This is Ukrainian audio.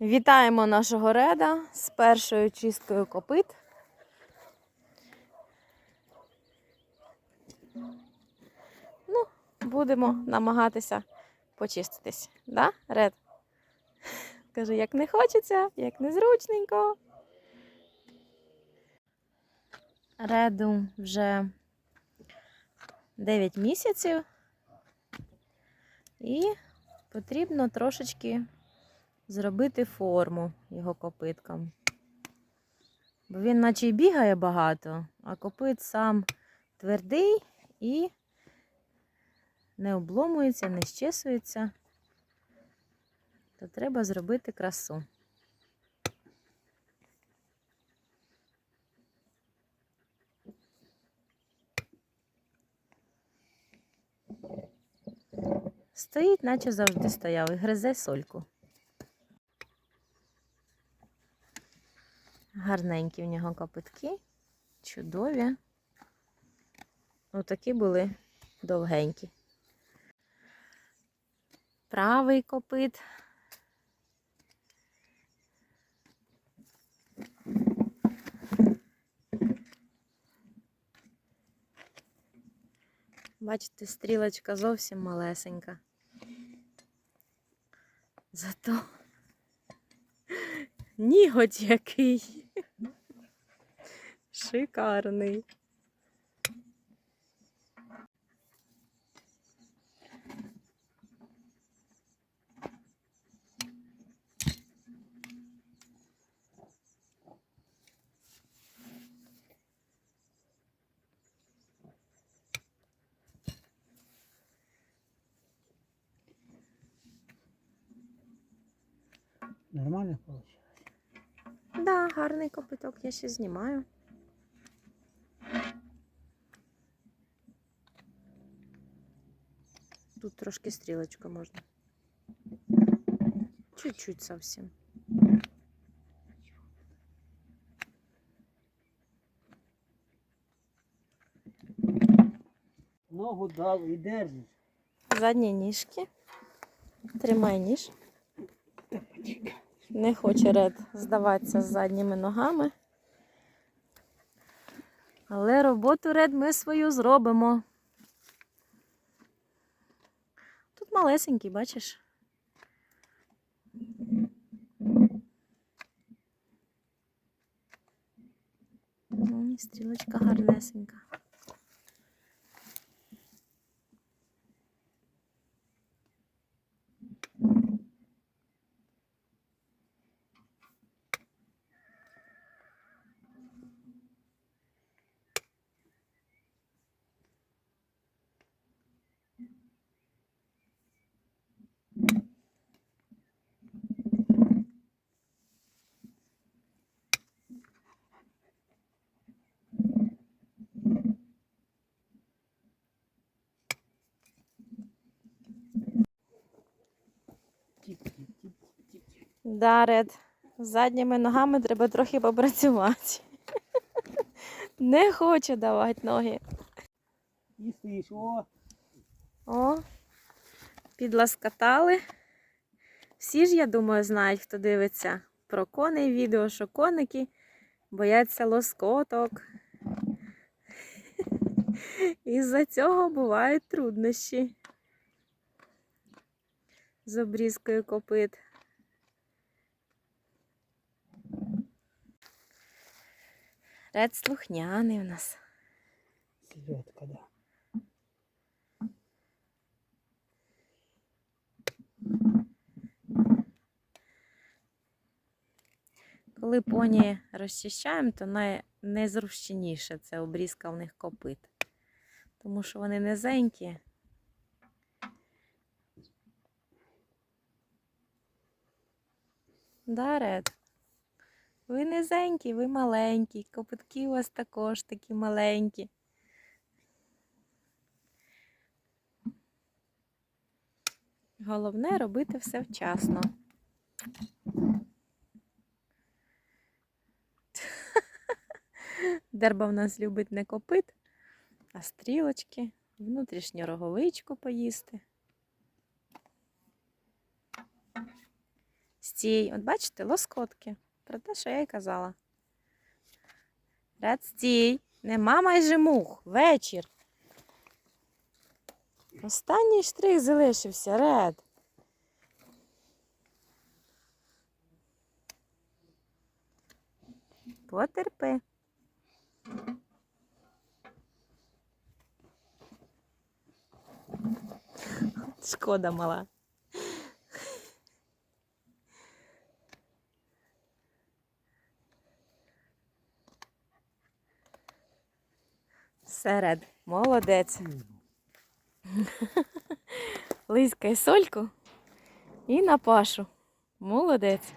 Вітаємо нашого реда з першою чисткою копит. Ну, будемо намагатися почиститись. Да, Ред? Каже, як не хочеться, як незручненько. Реду вже 9 місяців. І потрібно трошечки зробити форму його копиткам. Бо він наче й бігає багато, а копит сам твердий і не обломується, не щесується. То треба зробити красу. Стоїть, наче завжди стояв, і гризе сольку. Гарненькі в нього копитки, чудові. Отакі були довгенькі. Правий копит. Бачите, стрілочка зовсім малесенька. Зато ніготь який. Шикарний. Нормально получилось? Да, гарний копиток, я ще знімаю. Тут трошки стрілочка можна. Чуть-чуть совсем. Ногу дав і держиш. Задні ніжки. Тримай ніж. Не хоче ред здаватися з задніми ногами. Але роботу ред ми свою зробимо. Тут малесенький, бачиш? Ну, Стрілочка гарнесенька. Да, Ред, з задніми ногами треба трохи попрацювати. Не хоче давати ноги. І стоїш, о, О, підласкатали. Всі ж, я думаю, знають, хто дивиться про коней відео, що коники бояться лоскоток. Із-за цього бувають труднощі з обрізкою копит. Ред слухняний у нас. селедка, да. Коли поні розчищаємо, то най... найзручніше це обрізка в них копит. Тому що вони низенькі. Да, Ред? Ви низенькі, ви маленькі. Копитки у вас також такі маленькі. Головне робити все вчасно. Дерба в нас любить не копит, а стрілочки, внутрішню роговичку поїсти. Стій. От бачите, лоскотки. Про те, що я й казала. Ред, стій. Нема майже мух. Вечір. Останній штрих залишився, Ред. Потерпи. Шкода мала. Серед. Молодець. Лиськай сольку і на пашу. Молодець.